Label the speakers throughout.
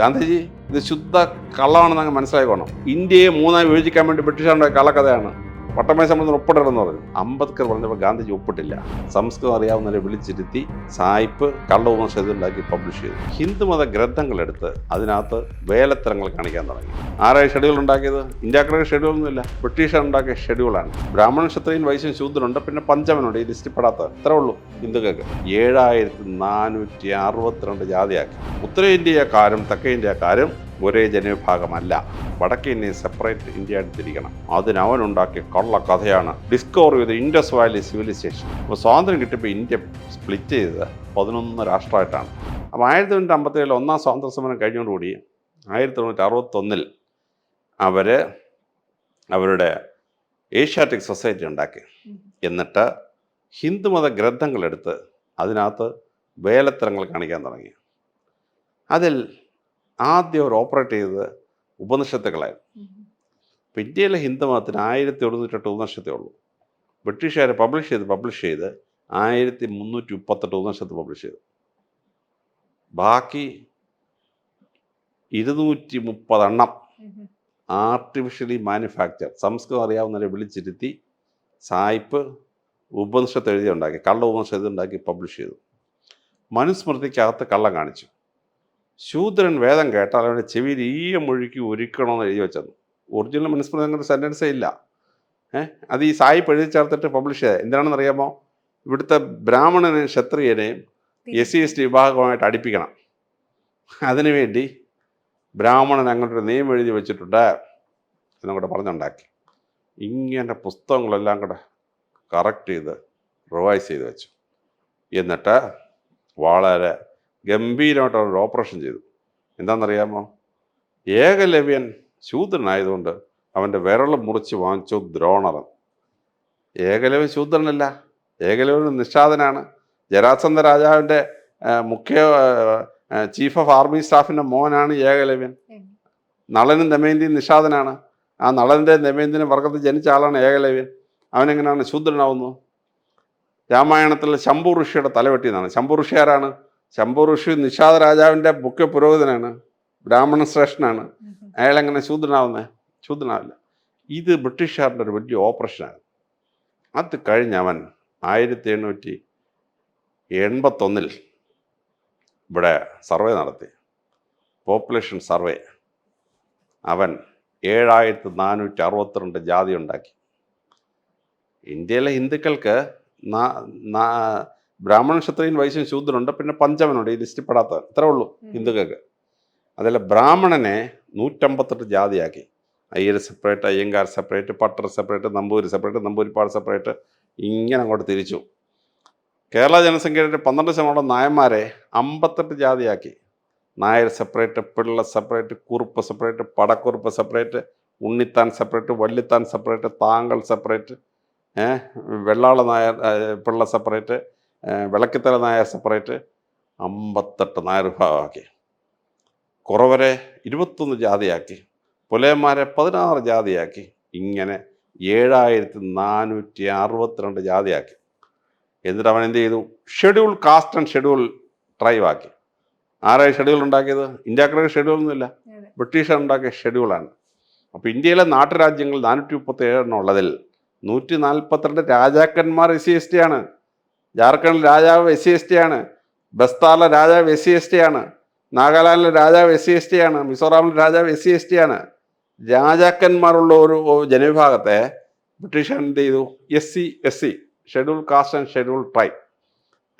Speaker 1: ഗാന്ധിജി ഇത് ശുദ്ധ കള്ളമാണെന്ന് അങ്ങ് മനസ്സിലാക്കണം ഇന്ത്യയെ മൂന്നായി വിഭജിക്കാൻ വേണ്ടി ബ്രിട്ടീഷുകാരുടെ കള്ളക്കഥയാണ്. പട്ടമയ സംബന്ധം ഒപ്പിടണമെന്ന് പറഞ്ഞു. അംബേദ്കർ പറഞ്ഞപ്പോൾ ഗാന്ധിജി ഒപ്പിട്ടില്ല. സംസ്കൃതം അറിയാവുന്നവരെ വിളിച്ചിരുത്തി സായിപ്പ് കള്ളവും ഉണ്ടാക്കി പബ്ലിഷ് ചെയ്തു. ഹിന്ദുമത ഗ്രന്ഥങ്ങളെടുത്ത് അതിനകത്ത് വേലത്തരങ്ങൾ കാണിക്കാൻ തുടങ്ങി. ആരായി ഷെഡ്യൂൾ ഉണ്ടാക്കിയത്? ഇന്ത്യക്കാരുടെ ഷെഡ്യൂൾ ഒന്നുമില്ല. ബ്രിട്ടീഷുകാർ ഉണ്ടാക്കിയ ഷെഡ്യൂളാണ് ബ്രാഹ്മണ ക്ഷത്രിയൻ വൈശ്യൻ ശൂദ്രനുണ്ട്. പിന്നെ പഞ്ചമനുണ്ട്. ഈ ലിസ്റ്റിൽ പെടാത്ത ഇത്രേ ഉള്ളൂ ഹിന്ദുക്കൾക്ക്. ഏഴായിരത്തി നാനൂറ്റി അറുപത്തിരണ്ട് ജാതിയാക്കി. ഉത്തരേന്ത്യക്കാരും തെക്കേ ഇന്ത്യക്കാരും ഒരേ ജനവിഭാഗമല്ല. വടക്കേ ഇന്ത്യയെ സെപ്പറേറ്റ് ഇന്ത്യ ആയിട്ട് തിരിക്കണം അതിന് അവനുണ്ടാക്കിയ കള്ള കഥയാണ്. ഡിസ്കവർ ചെയ്ത ഇൻഡസ് വാലി സിവിലൈസേഷൻ അപ്പോൾ സ്വാതന്ത്ര്യം കിട്ടിയപ്പോൾ ഇന്ത്യ സ്പ്ലിറ്റ് ചെയ്തത് പതിനൊന്ന് രാഷ്ട്രമായിട്ടാണ്. അപ്പോൾ ആയിരത്തി തൊണ്ണൂറ്റി അമ്പത്തേഴിൽ ഒന്നാം സ്വാതന്ത്ര്യ സമരം കഴിഞ്ഞോടുകൂടി ആയിരത്തി തൊണ്ണൂറ്റി അറുപത്തൊന്നിൽ അവർ അവരുടെ ഏഷ്യാറ്റിക് സൊസൈറ്റി ഉണ്ടാക്കി. എന്നിട്ട് ഹിന്ദുമത ഗ്രന്ഥങ്ങളെടുത്ത് അതിനകത്ത് വേലത്തരങ്ങൾ കാണിക്കാൻ തുടങ്ങി. അതിൽ ആദ്യം അവർ ഓപ്പറേറ്റ് ചെയ്തത് ഉപനിഷത്തുകളായിരുന്നു. ഇപ്പം ഇന്ത്യയിലെ ഹിന്ദു മതത്തിന് ആയിരത്തി ഒരുന്നൂറ്റെട്ട് ഉപനിഷത്തേ ഉള്ളൂ. ബ്രിട്ടീഷുകാർ പബ്ലിഷ് ചെയ്ത് പബ്ലിഷ് ചെയ്ത് ആയിരത്തി മുന്നൂറ്റി മുപ്പത്തെട്ട് ഉപനിഷത്ത് പബ്ലിഷ് ചെയ്തു. ബാക്കി ഇരുന്നൂറ്റി മുപ്പതെണ്ണം ആർട്ടിഫിഷ്യലി മാനുഫാക്ചർ സംസ്കൃതം അറിയാവുന്നവരെ വിളിച്ചിരുത്തി സായിപ്പ് ഉപനിഷത്ത് എഴുതി ഉണ്ടാക്കി കള്ള ഉപനിഷത്ത് ഉണ്ടാക്കി പബ്ലിഷ് ചെയ്തു. മനുസ്മൃതിക്കകത്ത് കള്ളം കാണിച്ചു. ശൂദ്രൻ വേദം കേട്ടാൽ അവന്റെ ചെവിയിൽ ഈയ മുഴുക്കി ഒരുക്കണമെന്ന് എഴുതി വെച്ചത് ഒറിജിനൽ അങ്ങനെ സെന്റൻസേ ഇല്ല. ഏഹ് അത് ഈ സായിപ്പ് എഴുതി ചേർത്തിട്ട് പബ്ലിഷ് ചെയ്തത്. എന്തിനാണെന്ന് അറിയാമോ? ഇവിടുത്തെ ബ്രാഹ്മണനെയും ക്ഷത്രിയനെയും എസ് സി എസ് ടി വിഭാഗമായിട്ട് അടുപ്പിക്കണം. അതിനുവേണ്ടി ബ്രാഹ്മണൻ അങ്ങോട്ടൊരു നിയമം എഴുതി വെച്ചിട്ടുണ്ട് എന്നും കൂടെ പറഞ്ഞുണ്ടാക്കി. ഇങ്ങനെ പുസ്തകങ്ങളെല്ലാം കൂടെ കറക്റ്റ് ചെയ്ത് റിവൈസ് ചെയ്ത് വെച്ചു. എന്നിട്ട് വളരെ ഗംഭീരമായിട്ട് അവർ ഓപ്പറേഷൻ ചെയ്തു. എന്താണെന്നറിയാമോ? ഏകലവ്യൻ ശൂദ്രനായതുകൊണ്ട് അവന്റെ വിരളം മുറിച്ച് വാങ്ങിച്ചു ദ്രോണറൻ ഏകലവ്യൻ ശൂദ്രനല്ല ഏകലവ്യൻ നിഷാദനാണ്. ജരാസന്ധ രാജാവിന്റെ മുഖ്യ ചീഫ് ഓഫ് ആർമി സ്റ്റാഫിന്റെ മോനാണ് ഏകലവ്യൻ. നളനും ദമയന്തിയും നിഷാദനാണ്. ആ നളന്റെ ദമയന്തിനും വർഗത്തിൽ ജനിച്ച ആളാണ് ഏകലവ്യൻ. അവനെങ്ങനെയാണ് ശൂദ്രനാവുന്നത്? രാമായണത്തിലെ ശംഭു ഋഷിയുടെ തലവെട്ടിയതാണ് ശംഭു ഋഷി ആരാണ് ശംഭു ഋഷി നിഷാദ രാജാവിന്റെ മുഖ്യ പുരോഹിതനാണ്. ബ്രാഹ്മണ ശ്രേഷ്ഠനാണ്. അയാൾ എങ്ങനെ ശൂദ്രനാവുന്നത് ശൂദ്രനാവില്ല. ഇത് ബ്രിട്ടീഷുകാരുടെ ഒരു വലിയ ഓപ്പറേഷനാണ്. അത് കഴിഞ്ഞ് അവൻ ആയിരത്തി എണ്ണൂറ്റി എൺപത്തൊന്നിൽ ഇവിടെ സർവേ നടത്തി. Population survey. അവൻ ഏഴായിരത്തി നാനൂറ്റി അറുപത്തിരണ്ട് ജാതി ഉണ്ടാക്കി. ഇന്ത്യയിലെ ഹിന്ദുക്കൾക്ക് നാ- നാ- ബ്രാഹ്മണ ക്ഷത്രിയൻ വൈശ്യൻ ശൂദ്രനുണ്ട് പിന്നെ പഞ്ചമനുണ്ട് ഈ ലിസ്റ്റ് പെടാത്ത ഇത്രേ ഉള്ളൂ ഹിന്ദുക്കൾക്ക്. അതിൽ ബ്രാഹ്മണനെ നൂറ്റമ്പത്തെട്ട് ജാതിയാക്കി. Iyer separate Iyengar separate Pattar separate Namboodiri separate Nambudiripad separate ഇങ്ങനെ അങ്ങോട്ട് തിരിച്ചു. കേരള ജനസംഖ്യയുടെ പന്ത്രണ്ട് ശതമാനം നായന്മാരെ അമ്പത്തെട്ട് ജാതിയാക്കി. Nair separate Pillai separate Kurup separate Padakurup separate Unnithan separate Vallithan separate താങ്കൾ separate Vellala Nair Pillai separate Vilakkithala Nair separate അമ്പത്തെട്ട് നായർ വിഭാഗമാക്കി. കുറവരെ ഇരുപത്തൊന്ന് ജാതിയാക്കി. പുലയന്മാരെ പതിനാറ് ജാതിയാക്കി. ഇങ്ങനെ ഏഴായിരത്തി നാനൂറ്റി അറുപത്തിരണ്ട് ജാതിയാക്കി. എന്നിട്ട് അവൻ എന്ത് ചെയ്തു? Schedule caste and schedule tribe ആക്കി. ആരായി ഷെഡ്യൂൾ ഉണ്ടാക്കിയത്? ഇന്ത്യക്കാരുടെ ഷെഡ്യൂൾ ഒന്നുമില്ല. ബ്രിട്ടീഷാർ ഉണ്ടാക്കിയ ഷെഡ്യൂളാണ് അപ്പോൾ ഇന്ത്യയിലെ നാട്ടുരാജ്യങ്ങൾ നാനൂറ്റി മുപ്പത്തി ഏഴെണ്ണം ഉള്ളതിൽ നൂറ്റി നാൽപ്പത്തിരണ്ട് രാജാക്കന്മാർ എസ് സി എസ് ടി ആണ്. ജാർഖണ്ഡിൽ രാജാവ് എസ് സി എസ് ടി ആണ്. ബസ്താറിലെ രാജാവ് എസ് സി എസ് ടി ആണ്. നാഗാലാൻഡിലെ രാജാവ് എസ് സി എസ് ടി ആണ്. മിസോറാമിലെ രാജാവ് എസ് സി എസ് ടി ആണ്. രാജാക്കന്മാരുള്ള ഒരു ജനവിഭാഗത്തെ ബ്രിട്ടീഷ് എന്ത് ചെയ്തു? S C S C schedule caste and schedule tribe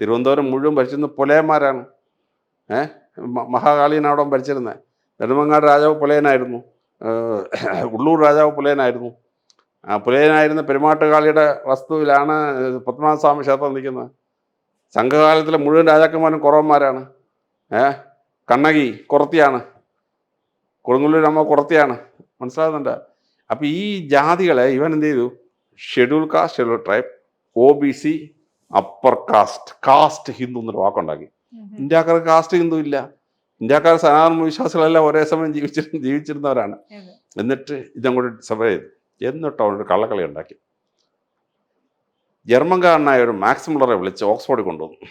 Speaker 1: Thiruvananthapuram മുഴുവൻ ഭരിച്ചിരുന്നത് പുലയന്മാരാണ്. ഏഹ് മഹാകാളിയാണ് അവിടെ ഭരിച്ചിരുന്നത്. നെടുമങ്ങാട് രാജാവ് പുലയനായിരുന്നു. ഉള്ളൂർ രാജാവ് പുലയനായിരുന്നു. പുലയനായിരുന്ന പെരുമാട്ടുകാളിയുടെ വസ്തുവിലാണ് പത്മനാഭസ്വാമി ക്ഷേത്രം നിൽക്കുന്നത്. സംഘകാലത്തിലെ മുഴുവൻ രാജാക്കന്മാരും കുറവന്മാരാണ്. ഏ കണ്ണകി കുറത്തിയാണ്. കൊടുങ്ങല്ലൂർ അമ്മ കുറത്തിയാണ്. മനസ്സിലാകുന്നുണ്ട്? അപ്പം ഈ ജാതികളെ ഇവൻ എന്ത് ചെയ്തു? Schedule caste schedule tribe O B C upper caste caste Hindu എന്നൊരു വാക്കുണ്ടാക്കി. ഇന്ത്യക്കാർക്ക് കാസ്റ്റ് ഹിന്ദു ഇല്ല. ഇന്ത്യക്കാർ സനാതന വിശ്വാസികളെല്ലാം ഒരേ സമയം ജീവിച്ചിരുന്ന ജീവിച്ചിരുന്നവരാണ്. എന്നിട്ട് ഇതങ്ങോട്ട് സഭ ചെയ്തു. എന്നിട്ട് അവനൊരു കള്ളക്കളി ഉണ്ടാക്കി. ജർമ്മൻകാരനായ ഒരു മാക്സിമുള്ളറെ വിളിച്ച് ഓക്സ്ഫോർഡിൽ കൊണ്ടുവന്നു.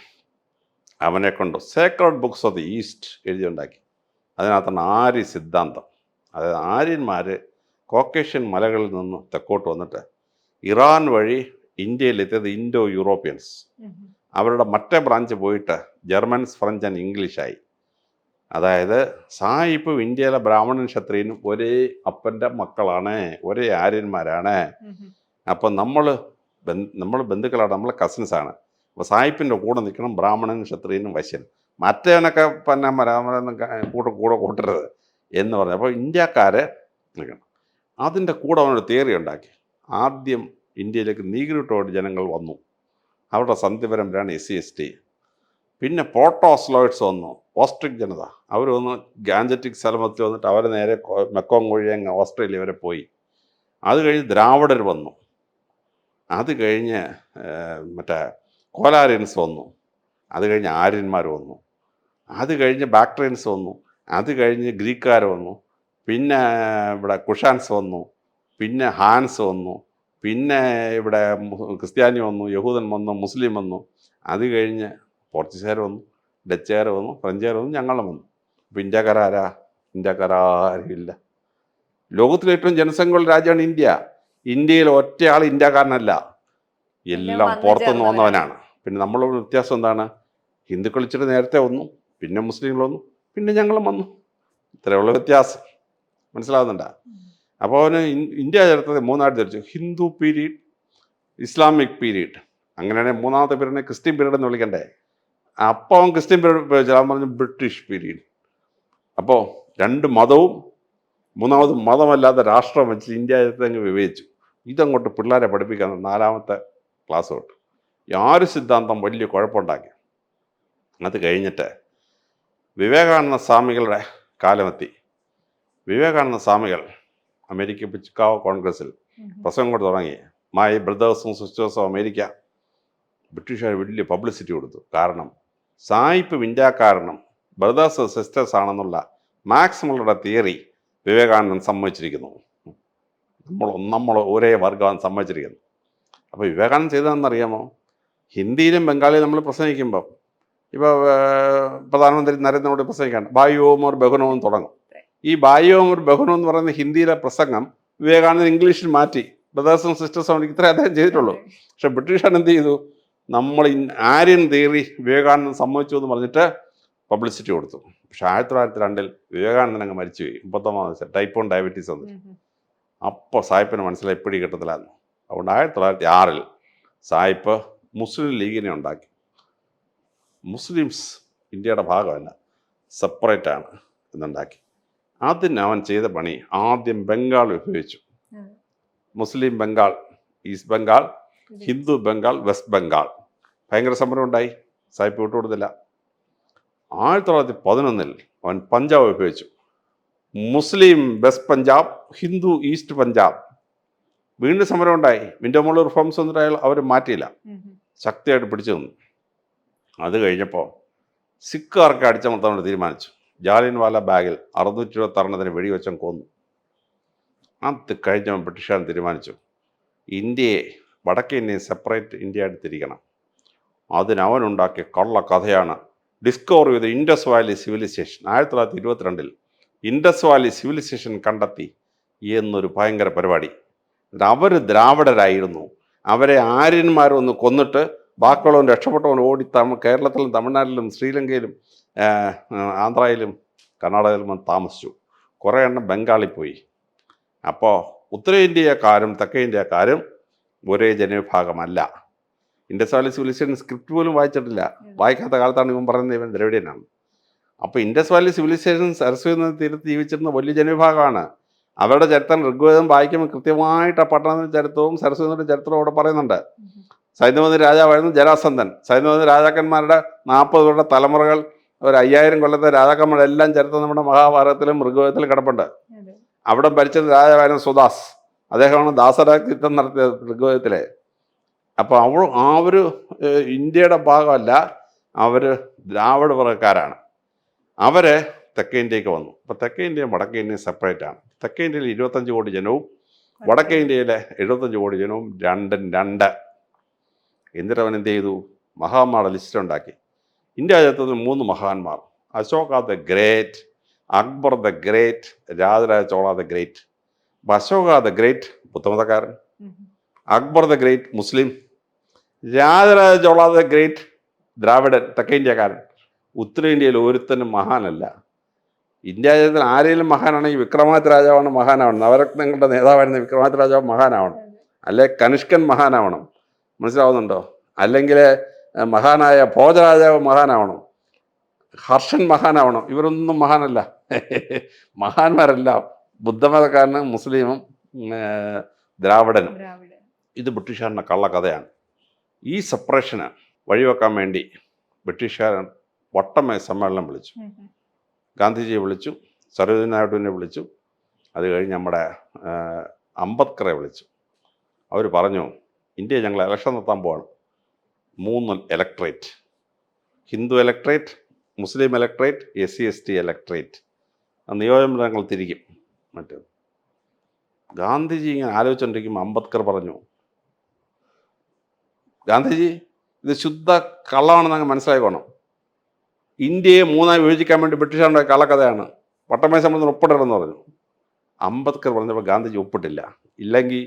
Speaker 1: അവനെ കൊണ്ട് sacred books of the east എഴുതി ഉണ്ടാക്കി അതിനകത്താണ് ആര്യ സിദ്ധാന്തം. അതായത് ആര്യന്മാർ കോക്കേഷ്യൻ മലകളിൽ നിന്ന് തെക്കോട്ട് വന്നിട്ട് ഇറാൻ വഴി ഇന്ത്യയിലെത്തിയത് ഇൻഡോ യൂറോപ്യൻസ് അവരുടെ മറ്റേ ബ്രാഞ്ച് പോയിട്ട് ജർമ്മൻസ് ഫ്രഞ്ച് ആൻഡ് ഇംഗ്ലീഷായി അതായത് സായിപ്പും ഇന്ത്യയിലെ ബ്രാഹ്മണൻ ക്ഷത്രിയനും ഒരേ അപ്പന്റെ മക്കളാണ് ഒരേ ആര്യന്മാരാണ്. അപ്പം നമ്മൾ നമ്മൾ ബന്ധുക്കളാണ് നമ്മൾ കസിൻസാണ് അപ്പോൾ സായിപ്പിന്റെ കൂടെ നിൽക്കണം ബ്രാഹ്മണൻ ക്ഷത്രിയനും വൈശ്യനും മറ്റവനൊക്കെ പന്ന മരാമരൊന്നും കൂടെ കൂടെ കൂട്ടരുത് എന്ന് പറഞ്ഞു. അപ്പോൾ ഇന്ത്യക്കാരെ നിൽക്കണം. അതിന്റെ കൂടെ അവനൊരു തിയറി ഉണ്ടാക്കി. ആദ്യം ഇന്ത്യയിലേക്ക് നീഗ്രൂട്ടോട് ജനങ്ങൾ വന്നു. അവരുടെ സന്ധിപരമ്പരാണ് എസ് സി എസ് ടി. പിന്നെ പോട്ടോസ്ലോയിഡ്സ് വന്നു. ഓസ്ട്രിക് ജനത. അവർ വന്ന് ഗാഞ്ചറ്റിക് സ്ഥലമത്തിൽ വന്നിട്ട് അവർ നേരെ മെക്കോങ് വഴി ഓസ്ട്രേലിയ വരെ പോയി. അത് കഴിഞ്ഞ് ദ്രാവിഡർ വന്നു. അത് കഴിഞ്ഞ് മറ്റേ കോലാരിയൻസ് വന്നു. അത് കഴിഞ്ഞ് ആര്യന്മാർ വന്നു. അത് കഴിഞ്ഞ് ബാക്ട്രിയൻസ് വന്നു. അത് കഴിഞ്ഞ് ഗ്രീക്കുകാർ വന്നു. പിന്നെ ഇവിടെ കുഷാൻസ് വന്നു. പിന്നെ ഹാൻസ് വന്നു. പിന്നെ ഇവിടെ ക്രിസ്ത്യാനി വന്നു യഹൂദൻ വന്നു മുസ്ലിം വന്നു. അത് കഴിഞ്ഞ് പോർച്ചുഗീസുകാർ വന്നു. ഡച്ചുകാർ വന്നു ഫ്രഞ്ചുകാർ വന്നു ഞങ്ങളും വന്നു. അപ്പോൾ ഇന്ത്യക്കാരാരാ? ഇന്ത്യക്കാരും ഇല്ല ലോകത്തിലെ ഏറ്റവും ജനസംഖ്യയുള്ള രാജ്യമാണ് ഇന്ത്യ. ഇന്ത്യയിൽ ഒറ്റയാൾ ഇന്ത്യക്കാരനല്ല. എല്ലാം പുറത്തുനിന്ന് വന്നവനാണ്. പിന്നെ നമ്മളുടെ വ്യത്യാസം എന്താണ്? ഹിന്ദുക്കൾ ഇച്ചിരി നേരത്തെ വന്നു പിന്നെ മുസ്ലിങ്ങൾ വന്നു പിന്നെ ഞങ്ങളും വന്നു. ഇത്രയുള്ള വ്യത്യാസം. മനസ്സിലാവുന്നുണ്ട? അപ്പോൾ അവന് ഇന്ത്യ ചരിത്രത്തെ മൂന്നായിട്ട് തിരിച്ചു ഹിന്ദു പീരീഡ് ഇസ്ലാമിക് പീരീഡ്. അങ്ങനെയാണെങ്കിൽ മൂന്നാമത്തെ പീരീഡിനെ ക്രിസ്ത്യൻ പീരീഡ് എന്ന് വിളിക്കണ്ടേ? അപ്പോൾ അവൻ ക്രിസ്ത്യൻ പീരീഡ് അവൻ പറഞ്ഞു ബ്രിട്ടീഷ് പീരീഡ്. അപ്പോൾ രണ്ട് മതവും മൂന്നാമത് മതമല്ലാത്ത രാഷ്ട്രം വെച്ച് ഇന്ത്യ അങ്ങ് വിവേചിച്ചു ഇതങ്ങോട്ട് പിള്ളേരെ പഠിപ്പിക്കാൻ നാലാമത്തെ ക്ലാസ് തൊട്ട്. ഈ ആറ് സിദ്ധാന്തം വലിയ കുഴപ്പമുണ്ടാക്കി. അത് കഴിഞ്ഞിട്ട് വിവേകാനന്ദ സ്വാമികളുടെ കാലമെത്തി. വിവേകാനന്ദ സ്വാമികൾ അമേരിക്ക പിച്ചിക്കാവ് കോൺഗ്രസിൽ പ്രസംഗം കൊണ്ട് തുടങ്ങി. മൈ ബ്രദേഴ്സും സിസ്റ്റേഴ്സും അമേരിക്ക ബ്രിട്ടീഷുകാർ വലിയ പബ്ലിസിറ്റി കൊടുത്തു. കാരണം സായിപ്പ് ഇന്ത്യക്കാരനും ബ്രദേഴ്സ് സിസ്റ്റേഴ്സ് ആണെന്നുള്ള മാക്സിമളുടെ തിയറി വിവേകാനന്ദൻ സമ്മതിച്ചിരിക്കുന്നു. നമ്മൾ നമ്മൾ ഒരേ വർഗമാണ് സമ്മതിച്ചിരിക്കുന്നു അപ്പോൾ വിവേകാനന്ദൻ ചെയ്തതെന്നറിയാമോ? ഹിന്ദിയിലും ബംഗാളിയിലും നമ്മൾ പ്രസംഗിക്കുമ്പോൾ ഇപ്പോൾ പ്രധാനമന്ത്രി നരേന്ദ്രമോദി പ്രസംഗിക്കാണ്. ബായോം ഒരു ബഹുനോ എന്ന് തുടങ്ങും. ഈ ബായോം ഒരു ബഹുനോ എന്ന് പറയുന്ന ഹിന്ദിയിലെ പ്രസംഗം വിവേകാനന്ദൻ ഇംഗ്ലീഷിൽ മാറ്റി ബ്രദേഴ്സും സിസ്റ്റേഴ്സും ഇത്രയും അദ്ദേഹം ചെയ്തിട്ടുള്ളൂ. പക്ഷെ ബ്രിട്ടീഷാണ് എന്ത് ചെയ്തു? നമ്മൾ ഇൻ- ആര്യൻ തിയറി വിവേകാനന്ദൻ സമ്മതിച്ചു എന്ന് പറഞ്ഞിട്ട് പബ്ലിസിറ്റി കൊടുത്തു. പക്ഷെ ആയിരത്തി തൊള്ളായിരത്തി രണ്ടിൽ വിവേകാനന്ദൻ അങ്ങ് മരിച്ചുപോയി മുപ്പത്തൊമ്പതാം വയസ്സ്. ടൈപ്പ് വൺ ഡയബറ്റീസ് വന്നു. അപ്പോൾ സായിപ്പിന് മനസ്സിലായി പിടി കിട്ടത്തില്ലായിരുന്നു അതുകൊണ്ട് ആയിരത്തി തൊള്ളായിരത്തി ആറിൽ സായിപ്പ് മുസ്ലിം ലീഗിനെ ഉണ്ടാക്കി. മുസ്ലിംസ് ഇന്ത്യയുടെ ഭാഗമല്ല സെപ്പറേറ്റാണ് ആണ് എന്നുണ്ടാക്കി. അതിന് അവൻ ചെയ്ത പണി ആദ്യം ബംഗാൾ ഉപയോഗിച്ചു. Muslim Bengal east Bengal Hindu Bengal west Bengal. ഭയങ്കര സമരം ഉണ്ടായി. സായിപ്പ് വിട്ടുകൊടുത്തില്ല ആയിരത്തി തൊള്ളായിരത്തി പതിനൊന്നിൽ അവൻ പഞ്ചാബ് ഉപയോഗിച്ചു. Muslim west Punjab Hindu east Punjab. വീണ്ടും സമരം ഉണ്ടായി. വിൻഡോമോൾ റിഫോംസ് അയാൾ അവർ മാറ്റിയില്ല. ശക്തിയായിട്ട് പിടിച്ചു നിന്നു. അത് കഴിഞ്ഞപ്പോൾ സിഖുകാർക്ക് അടിച്ചമർത്താൻ വേണ്ടി തീരുമാനിച്ചു. ജാലിയൻവാല ബാഗിൽ അറുന്നൂറ്റി ഇരുപത്തി ആറിനത്തിന് വെടിവെച്ചം കൊന്നു. അത് കഴിഞ്ഞവൻ ബ്രിട്ടീഷുകാരൻ തീരുമാനിച്ചു. ഇന്ത്യയെ വടക്കേ ഇന്ത്യയെ സെപ്പറേറ്റ് ഇന്ത്യ ആയിട്ട് തിരിക്കണം അതിന് അവനുണ്ടാക്കിയ കള്ള കഥയാണ്. ഡിസ്കവർ ചെയ്ത ഇൻഡസ് വാലി സിവിലൈസേഷൻ ആയിരത്തി തൊള്ളായിരത്തി ഇരുപത്തിരണ്ടിൽ ഇൻഡസ് വാലി സിവിലൈസേഷൻ കണ്ടെത്തി എന്നൊരു ഭയങ്കര പരിപാടി. അവർ ദ്രാവിഡരായിരുന്നു. അവരെ ആര്യന്മാരൊന്ന് കൊന്നിട്ട് ബാക്കിയുള്ളവൻ രക്ഷപ്പെട്ടവൻ ഓടി തമ കേരളത്തിലും തമിഴ്നാട്ടിലും ശ്രീലങ്കയിലും ആന്ധ്രയിലും കർണാടകയിലും താമസിച്ചു. കുറേ എണ്ണം ബംഗാളിൽ പോയി. അപ്പോൾ ഉത്തരേന്ത്യക്കാരും തെക്കേ ഇന്ത്യക്കാരും ഒരേ ജനവിഭാഗമല്ല. ഇൻഡസ് വാലി സിവിലൈസേഷൻ സ്ക്രിപ്റ്റ് പോലും വായിച്ചിട്ടില്ല. വായിക്കാത്ത കാലത്താണ് ഇവൻ പറയുന്നത് ഇവൻ ദ്രവിഡിയനാണ് അപ്പോൾ ഇൻഡസ് വാലി സിവിലൈസേഷൻ സരസ്വതി നദി തീരത്ത് ജീവിച്ചിരുന്ന വലിയ ജനവിഭാഗമാണ്. അവരുടെ ചരിത്രം ഋഗ്വേദം വായിക്കുമ്പോൾ കൃത്യമായിട്ട് ആ പട്ടണത്തിന്റെ ചരിത്രവും സരസ്വതിയുടെ ചരിത്രവും അവിടെ പറയുന്നുണ്ട്. സൈന്യവതി രാജാവായിരുന്നു ജരാസന്ധൻ. സൈന്യവതി രാജാക്കന്മാരുടെ നാൽപ്പത് പേരുടെ തലമുറകൾ ഒരു അയ്യായിരം കൊല്ലത്തെ രാജാക്കന്മാരെല്ലാം ചരിത്രം നമ്മുടെ മഹാഭാരതത്തിലും ഋഗ്വേദത്തിലും കിടപ്പുണ്ട്. അവിടെ ഭരിച്ചത് രാജാവായിരുന്നു സുദാസ്. അദ്ദേഹമാണ് ദാസരാക്തിത്വം നടത്തിയത് ഋഗ്വേദത്തിലെ. അപ്പോൾ അവൾ ആ ഒരു ഇന്ത്യയുടെ ഭാഗമല്ല അവർ ദ്രാവിഡ വർഗക്കാരാണ് അവർ തെക്കേ ഇന്ത്യയ്ക്ക് വന്നു. അപ്പോൾ തെക്കേ ഇന്ത്യയും വടക്കേ ഇന്ത്യയും സെപ്പറേറ്റ് ആണ്. തെക്കേ ഇന്ത്യയിൽ ഇരുപത്തഞ്ച് കോടി ജനവും വടക്കേ ഇന്ത്യയിലെ എഴുപത്തഞ്ച് കോടി ജനവും രണ്ടും രണ്ട്. ഇന്ദിരവൻ എന്ത് ചെയ്തു? മഹാന്മാരുടെ ലിസ്റ്റ് ഉണ്ടാക്കി. ഇന്ത്യ ചരിത്രത്തിൽ മൂന്ന് മഹാന്മാർ. Ashoka the great Akbar the great Rajaraja Chola the great. Ashoka the great ബുദ്ധമതക്കാരൻ Akbar the great Muslim. Rajaraja Chola the great ദ്രാവിഡൻ തെക്കേ ഇന്ത്യക്കാരൻ. ഉത്തരേന്ത്യയിൽ ഒരുത്തനും മഹാനല്ല. ഇന്ത്യ രാജ്യത്തിൽ ആരെങ്കിലും മഹാനാണെങ്കിൽ വിക്രമാദിത്യ രാജാവാണ് മഹാനാവണം. നവരത്നങ്ങളുടെ നേതാവായിരുന്ന വിക്രമാദിത്യ രാജാവ് മഹാനാവണം. അല്ലെ കനിഷ്കൻ മഹാനാവണം. മനസ്സിലാവുന്നുണ്ടോ? അല്ലെങ്കിൽ മഹാനായ ഭോജരാജാവ് മഹാനാവണം. ഹർഷൻ മഹാനാവണം. ഇവരൊന്നും മഹാനല്ല. മഹാന്മാരെല്ലാം ബുദ്ധമതക്കാരനും മുസ്ലിമും ദ്രാവിഡനും.
Speaker 2: ദ്രാവിഡ
Speaker 1: ഇത് ബ്രിട്ടീഷുകാരുടെ കള്ളക്കഥയാണ് ഈ സെപ്പറേഷന് വഴിവെക്കാൻ വേണ്ടി ബ്രിട്ടീഷുകാരൻ വട്ടമേ സമ്മേളനം വിളിച്ചു. ഗാന്ധിജിയെ വിളിച്ചു സരോജിനി നായിഡുവിനെ വിളിച്ചു. അത് കഴിഞ്ഞ് നമ്മുടെ അംബേദ്കറെ വിളിച്ചു. അവർ പറഞ്ഞു ഇന്ത്യ ഞങ്ങൾ ഇലക്ഷൻ നടത്താൻ പോവാണ്. മൂന്ന് electorate. Hindu electorate Muslim electorate S C S T electorate. നിയോജകമണ്ഡലങ്ങൾ തിരിക്കും. മറ്റേത് ഗാന്ധിജി ഇങ്ങനെ ആലോചിച്ചുകൊണ്ടിരിക്കുമ്പോൾ അംബേദ്കർ പറഞ്ഞു ഗാന്ധിജി ഇത് ശുദ്ധ കള്ളമാണെന്ന് അങ്ങ് മനസ്സിലാക്കണം ഇന്ത്യയെ മൂന്നായി വിഭജിക്കാൻ വേണ്ടി ബ്രിട്ടീഷുകാരുടെ കള്ളക്കഥയാണ് പട്ടമയ സംബന്ധിച്ച് ഒപ്പിടണമെന്ന് പറഞ്ഞു. അംബേദ്കർ പറഞ്ഞപ്പോൾ ഗാന്ധിജി ഒപ്പിട്ടില്ല. ഇല്ലെങ്കിൽ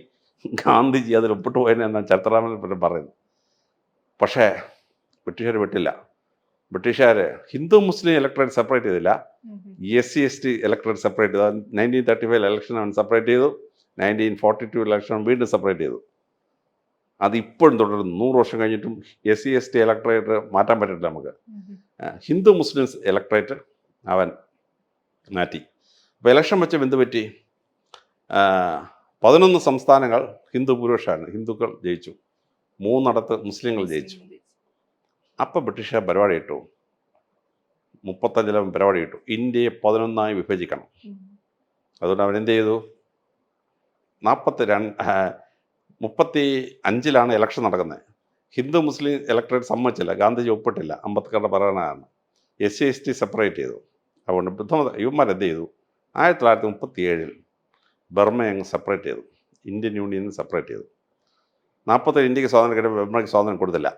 Speaker 1: ഗാന്ധിജി അതിൽ ഒപ്പിട്ട് പോയെന്ന് ചരിത്രാമൻ പിന്നെ പറയുന്നു പക്ഷേ ബ്രിട്ടീഷുകാർ വിട്ടില്ല. ബ്രിട്ടീഷുകാർ ഹിന്ദു മുസ്ലിം ഇലക്ട്രേറ്റ് സെപ്പറേറ്റ് ചെയ്തില്ല. S C S T electorate separate ചെയ്തു. നയന്റീൻ തേർട്ടി ഫൈവ് ഇലക്ഷൻ അവൻ സെപ്പറേറ്റ് ചെയ്തു. നയന്റീൻ ഫോർട്ടി ടു ഇലക്ഷൻ വീണ്ടും സെപ്പറേറ്റ് ചെയ്തു. അത് ഇപ്പോഴും തുടരുന്നു. നൂറ് വർഷം കഴിഞ്ഞിട്ടും S C S T electorate മാറ്റാൻ പറ്റില്ല നമുക്ക്. ഹിന്ദു മുസ്ലിംസ് ഇലക്ടറേറ്റ് അവൻ മാറ്റി. അപ്പോൾ ഇലക്ഷൻ വെച്ച് എന്ത് പറ്റി? പതിനൊന്ന് സംസ്ഥാനങ്ങൾ ഹിന്ദു ഭൂരിപക്ഷമാണ്. ഹിന്ദുക്കൾ ജയിച്ചു. മൂന്നിടത്ത് മുസ്ലിങ്ങൾ ജയിച്ചു. അപ്പം ബ്രിട്ടീഷുകാർ പരിപാടി ഇട്ടു. മുപ്പത്തഞ്ചിലും പരിപാടി കിട്ടും ഇന്ത്യയെ പതിനൊന്നായി വിഭജിക്കണം. അതുകൊണ്ട് അവരെന്ത് ചെയ്തു? നാൽപ്പത്തി രണ്ട് മുപ്പത്തി അഞ്ചിലാണ് ഇലക്ഷൻ നടക്കുന്നത്. ഹിന്ദു മുസ്ലിം ഇലക്ടറേറ്റ് സമ്മതിച്ചില്ല. ഗാന്ധിജി ഒപ്പിട്ടില്ല. അംബേദ്കറുടെ കാരണം S C S T separate ചെയ്തു. അതുകൊണ്ട് ബുദ്ധമത യുവന്മാർ എന്ത് ചെയ്തു? ആയിരത്തി തൊള്ളായിരത്തി മുപ്പത്തി ഏഴിൽ ബർമയെ അങ്ങ് സെപ്പറേറ്റ് ചെയ്തു. ഇന്ത്യൻ യൂണിയൻ സെപ്പറേറ്റ് ചെയ്തു. നാൽപ്പത്തേഴ് ഇന്ത്യയ്ക്ക് സ്വാതന്ത്ര്യം കിട്ടുമ്പോൾ ബർമയ്ക്ക് സ്വാതന്ത്ര്യം കൊടുത്തില്ല.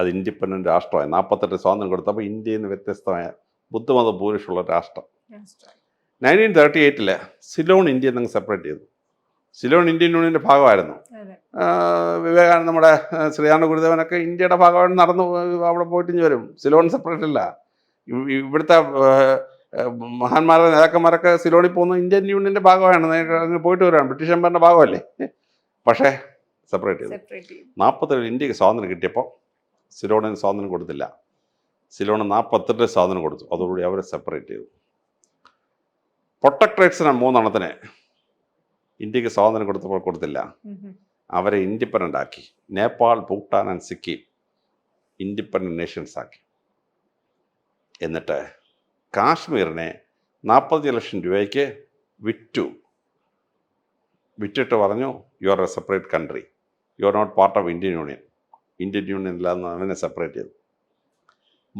Speaker 1: അത് ഇൻഡിപെൻഡന്റ് രാഷ്ട്രമായി. നാൽപ്പത്തെട്ട് സ്വാതന്ത്ര്യം കൊടുത്തപ്പോൾ ഇന്ത്യയിൽ നിന്ന് വ്യത്യസ്തമായ ബുദ്ധമത ഭൂരിഷമുള്ള രാഷ്ട്രം. നയന്റീൻ തേർട്ടി എയ്റ്റിലെ സിലോൺ ഇന്ത്യ എന്നങ്ങ് സെപ്പറേറ്റ് ചെയ്തു. സിലോൺ ഇന്ത്യൻ യൂണിയന്റെ ഭാഗമായിരുന്നു. വിവേകാനന്ദ നമ്മുടെ ശ്രീകാന്ത ഗുരുദേവനൊക്കെ ഇന്ത്യയുടെ ഭാഗമായിട്ട് നടന്നു അവിടെ പോയിട്ട് ഇനി വരും. സിലോൺ സെപ്പറേറ്റ് അല്ല. ഇവ്- ഇവിടുത്തെ മഹാന്മാരുടെ നേതാക്കന്മാരൊക്കെ സിലോണിൽ പോകുന്ന ഇന്ത്യൻ യൂണിയന്റെ ഭാഗമാണ് അങ്ങ് പോയിട്ട് വരാണ്. ബ്രിട്ടീഷ് എംപയറിന്റെ ഭാഗമല്ലേ? പക്ഷേ സെപ്പറേറ്റ് ചെയ്തു. നാൽപ്പത്തേഴ് ഇന്ത്യയ്ക്ക് സ്വാതന്ത്ര്യം കിട്ടിയപ്പോൾ സിലോണിന് സ്വാതന്ത്ര്യം കൊടുത്തില്ല. സിലോണ് നാൽപ്പത്തെട്ട് സ്വാതന്ത്ര്യം കൊടുത്തു. അതോടുകൂടി അവരെ സെപ്പറേറ്റ് ചെയ്തു. പ്രൊട്ടക്ടറേറ്റ്സിനെ മൂന്നെണ്ണത്തിന് ഇന്ത്യയ്ക്ക് സ്വാതന്ത്ര്യം കൊടുത്തപ്പോൾ കൊടുത്തില്ല. അവരെ ഇൻഡിപെൻഡന്റ് ആക്കി. Nepal Bhutan and Sikkim independent nations ആക്കി. എന്നിട്ട് കാശ്മീരിനെ നാൽപ്പത് ലക്ഷം രൂപയ്ക്ക് വിറ്റു. വിറ്റിട്ട് പറഞ്ഞു you are a separate country you are not part of Indian union Indian union ഇല്ലാന്ന് അവനെ സെപ്പറേറ്റ് ചെയ്തു.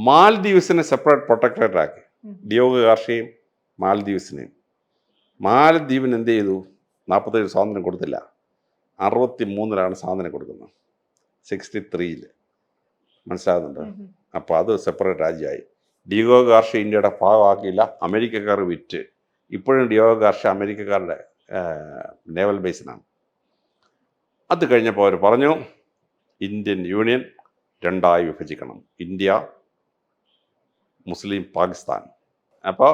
Speaker 1: മാൽദ്വീപ്സിനെ സെപ്പറേറ്റ് പ്രൊട്ടക്ടറേറ്റ് ആക്കി. ഡിയോഗ കാർഷിയും മാൽദ്വീപ്സിനെയും മാലദ്വീപിന് എന്ത് ചെയ്തു? നാൽപ്പത്തേഴ് സ്വാതന്ത്ര്യം കൊടുത്തില്ല. അറുപത്തി മൂന്നിലാണ് സ്വാതന്ത്ര്യം കൊടുക്കുന്നത്. സിക്സ്റ്റി ത്രീയിൽ മനസ്സിലാകുന്നുണ്ട് അപ്പോൾ അത് സെപ്പറേറ്റ് രാജ്യമായി. ഡിയോഗ കാർഷി ഇന്ത്യയുടെ ഭാഗമാക്കിയില്ല. അമേരിക്കക്കാർ വിറ്റ്. ഇപ്പോഴും ഡിയോഗ കാർഷി അമേരിക്കക്കാരുടെ നേവൽ ബേസിനാണ് അത് കഴിഞ്ഞപ്പോൾ അവർ പറഞ്ഞു ഇന്ത്യൻ യൂണിയൻ രണ്ടായി വിഭജിക്കണം. India Muslim Pakistan. അപ്പോൾ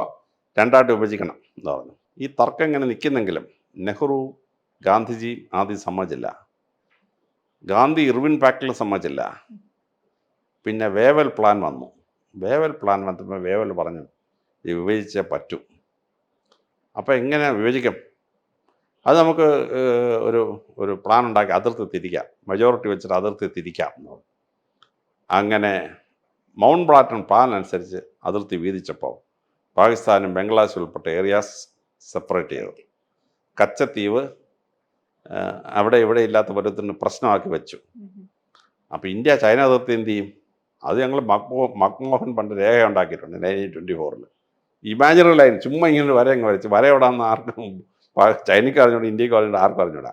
Speaker 1: രണ്ടായിട്ട് വിഭജിക്കണം എന്ന് പറഞ്ഞു. ഈ തർക്കം ഇങ്ങനെ നിൽക്കുന്നെങ്കിലും നെഹ്റു ഗാന്ധിജി ആദ്യം സമ്മതിച്ചില്ല. ഗാന്ധി ഇർവിൻ പാക്റ്റിൽ സമ്മതിച്ചില്ല. പിന്നെ വേവൽ പ്ലാൻ വന്നു. വേവൽ പ്ലാൻ വന്നപ്പോൾ വേവൽ പറഞ്ഞു ഇത് വിഭജിച്ചേ പറ്റൂ. അപ്പോൾ എങ്ങനെ വിഭജിക്കും? അത് നമുക്ക് ഒരു ഒരു പ്ലാൻ ഉണ്ടാക്കി അതിർത്തി തിരിക്കാം മെജോറിറ്റി വെച്ചിട്ട് അതിർത്തി തിരിക്കാം അങ്ങനെ മൗണ്ട് ബ്ലാറ്റൺ പ്ലാൻ അനുസരിച്ച് അതിർത്തി വീതിച്ചപ്പോൾ പാകിസ്ഥാനും ബംഗ്ലാദേശും ഉൾപ്പെട്ട ഏരിയാസ് സെപ്പറേറ്റ് ചെയ്തു. കച്ചത്തീവ് അവിടെ ഇവിടെ ഇല്ലാത്ത പരുവത്തിന് പ്രശ്നമാക്കി വെച്ചു. അപ്പോൾ ഇന്ത്യ ചൈന അതിർത്തി എന്ത് ചെയ്യും? അത് ഞങ്ങൾ മക്മോ മക്മോഹൻ പണ്ട് രേഖ ഉണ്ടാക്കിയിട്ടുണ്ട് നയന്റീൻ ട്വന്റി ഫോറിൽ ഇമാജിനറി ലൈൻ ചുമ്മാ ഇങ്ങനെ വരെ അങ്ങ് വരച്ച് വര എവിടാന്ന് ആർക്കും ചൈനയ്ക്ക് അറിഞ്ഞൂടാ ഇന്ത്യയ്ക്ക് അറിഞ്ഞൂടാ ആർക്കും അറിഞ്ഞൂടാ.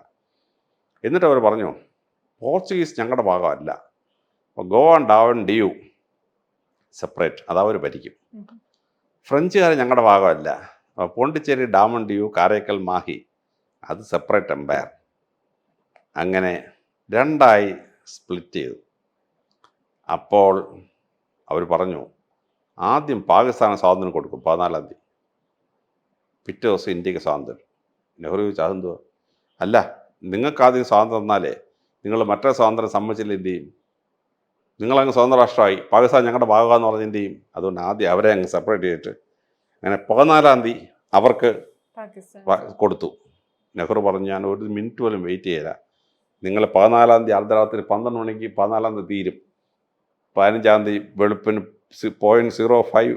Speaker 1: എന്നിട്ട് അവർ പറഞ്ഞു പോർച്ചുഗീസ് ഞങ്ങളുടെ ഭാഗമല്ല. അപ്പോൾ Goa and Daman Diu separate. അതവർ ഭരിക്കും. ഫ്രഞ്ചുകാർ ഞങ്ങളുടെ ഭാഗമല്ല. അപ്പോൾ പോണ്ടിച്ചേരി ഡാമൺ ഡിയു കാരേക്കൽ മാഹി അത് സെപ്പറേറ്റ് എംപയർ. അങ്ങനെ രണ്ടായി സ്പ്ലിറ്റ് ചെയ്തു. അപ്പോൾ അവർ പറഞ്ഞു ആദ്യം പാകിസ്ഥാന് സ്വാതന്ത്ര്യം കൊടുക്കും പതിനാലാം തീയതി. പിറ്റേ ദിവസം ഇന്ത്യയ്ക്ക് സ്വാതന്ത്ര്യം. നെഹ്റു ചോദിച്ചു അതെന്തോ അല്ല നിങ്ങൾക്ക് ആദ്യം സ്വാതന്ത്ര്യം തന്നാലേ നിങ്ങൾ മറ്റേ സ്വാതന്ത്ര്യം സമ്മതിച്ചില്ല എന്ത് ചെയ്യും നിങ്ങളങ്ങ് സ്വതന്ത്ര രാഷ്ട്രമായി. പാകിസ്ഥാൻ ഞങ്ങളുടെ ഭാഗമാണെന്ന് പറഞ്ഞ എന്ത് ചെയ്യും അതുകൊണ്ട് ആദ്യം അവരെ അങ്ങ് സെപ്പറേറ്റ് ചെയ്തിട്ട് അങ്ങനെ പതിനാലാം തീയതി അവർക്ക് കൊടുത്തു. നെഹ്റു പറഞ്ഞു ഞാൻ ഒരു മിനിറ്റ് പോലും വെയിറ്റ് ചെയ്യില്ല നിങ്ങൾ പതിനാലാം തീയതി അർദ്ധരാത്രി പന്ത്രണ്ട് മണിക്ക് പതിനാലാം തീയതി തീരും. പതിനഞ്ചാം തീയതി വെളുപ്പിന് പോയിന്റ് സീറോ ഫൈവ്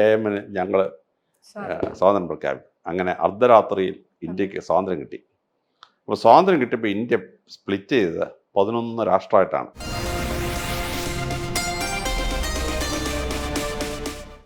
Speaker 1: എ എമ്മിന് ഞങ്ങൾ
Speaker 2: സ്വാതന്ത്ര്യം.
Speaker 1: സ്വാതന്ത്ര്യം പ്രഖ്യാപിക്കും. അങ്ങനെ അർദ്ധരാത്രിയിൽ ഇന്ത്യയ്ക്ക് സ്വാതന്ത്ര്യം കിട്ടി. അപ്പോൾ സ്വാതന്ത്ര്യം കിട്ടിയപ്പോൾ ഇന്ത്യ സ്പ്ലിറ്റ് ചെയ്ത് പതിനൊന്ന് രാഷ്ട്രമായിട്ടാണ്.